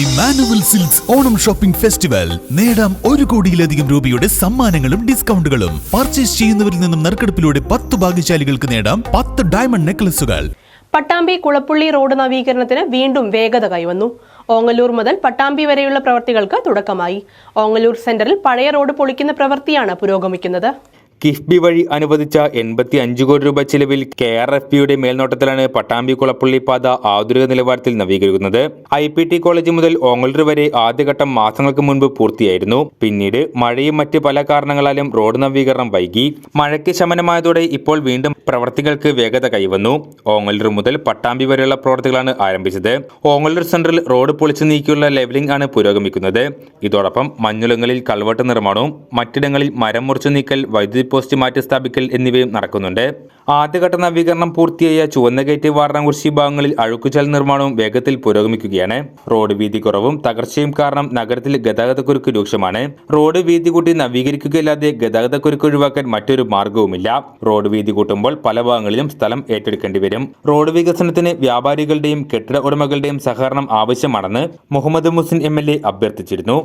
Emmanuel Silks Onam shopping festival നേടാം ഒരു കോടിയിലധികം രൂപയുടെ സമ്മാനങ്ങളും ഡിസ്കൗണ്ടുകളും. പർച്ചേസ് ചെയ്യുന്നവരിൽ നിന്നും നറുക്കെടുപ്പിലൂടെ പത്ത് ഭാഗ്യശാലികൾക്ക് നേടാം പത്ത് ഡയമണ്ട് നെക്ലസുകൾ പട്ടാമ്പി കുളപ്പുള്ളി റോഡ് നവീകരണത്തിന് വീണ്ടും വേഗത കൈവന്നു. ഓങ്ങല്ലൂർ മുതൽ പട്ടാമ്പി വരെയുള്ള പ്രവൃത്തികൾക്ക് തുടക്കമായി. ഓങ്ങല്ലൂർ സെന്ററിൽ പഴയ റോഡ് പൊളിക്കുന്ന പ്രവൃത്തിയാണ് പുരോഗമിക്കുന്നത്. കിഫ്ബി വഴി അനുവദിച്ച എൺപത്തി അഞ്ച് കോടി രൂപ ചിലവിൽ കെ ആർ എഫ് പിയുടെ മേൽനോട്ടത്തിലാണ് പട്ടാമ്പി കുളപ്പള്ളി പാത ആധുനിക നിലവാരത്തിൽ നവീകരിക്കുന്നത്. ഐ പി ടി കോളേജ് മുതൽ ഓങ്ങല്ലൂർ വരെ ആദ്യഘട്ടം മാസങ്ങൾക്ക് മുൻപ് പൂർത്തിയായിരുന്നു. പിന്നീട് മഴയും മറ്റ് പല കാരണങ്ങളാലും റോഡ് നവീകരണം വൈകി. മഴയ്ക്ക് ശമനമായതോടെ ഇപ്പോൾ വീണ്ടും പ്രവർത്തികൾക്ക് വേഗത കൈവന്നു. ഓങ്ങല്ലൂർ മുതൽ പട്ടാമ്പി വരെയുള്ള പ്രവർത്തികളാണ് ആരംഭിച്ചത്. ഓങ്ങല്ലൂർ സെൻട്രൽ റോഡ് പൊളിച്ചു നീക്കിയുള്ള ലെവലിംഗ് ആണ് പുരോഗമിക്കുന്നത്. ഇതോടൊപ്പം മഞ്ഞുലങ്ങളിൽ കൾവട്ട് നിർമ്മാണവും മറ്റിടങ്ങളിൽ മരം മുറിച്ചു നീക്കൽ വൈദ്യുതി പോസ്റ്റ് മാറ്റി സ്ഥാപിക്കൽ എന്നിവയും നടക്കുന്നുണ്ട്. ആദ്യഘട്ട നവീകരണം പൂർത്തിയായ ചുവന്ന ഗേറ്റ് വാരണാകുറിശി ഭാഗങ്ങളിൽ അഴുക്കുചാൽ നിർമ്മാണവും വേഗത്തിൽ പുരോഗമിക്കുകയാണ്. റോഡ് വീതി കുറവും തകർച്ചയും കാരണം നഗരത്തിൽ ഗതാഗതക്കുരുക്ക് രൂക്ഷമാണ്. റോഡ് വീതി കൂട്ടി നവീകരിക്കുകയല്ലാതെ ഗതാഗതക്കുരുക്ക് ഒഴിവാക്കാൻ മറ്റൊരു മാർഗവുമില്ല. റോഡ് വീതി കൂട്ടുമ്പോൾ പല ഭാഗങ്ങളിലും സ്ഥലം ഏറ്റെടുക്കേണ്ടി വരും. റോഡ് വികസനത്തിന് വ്യാപാരികളുടെയും കെട്ടിട ഉടമകളുടെയും സഹകരണം ആവശ്യമാണെന്ന് മുഹമ്മദ് മുസിൻ എം അഭ്യർത്ഥിച്ചിരുന്നു.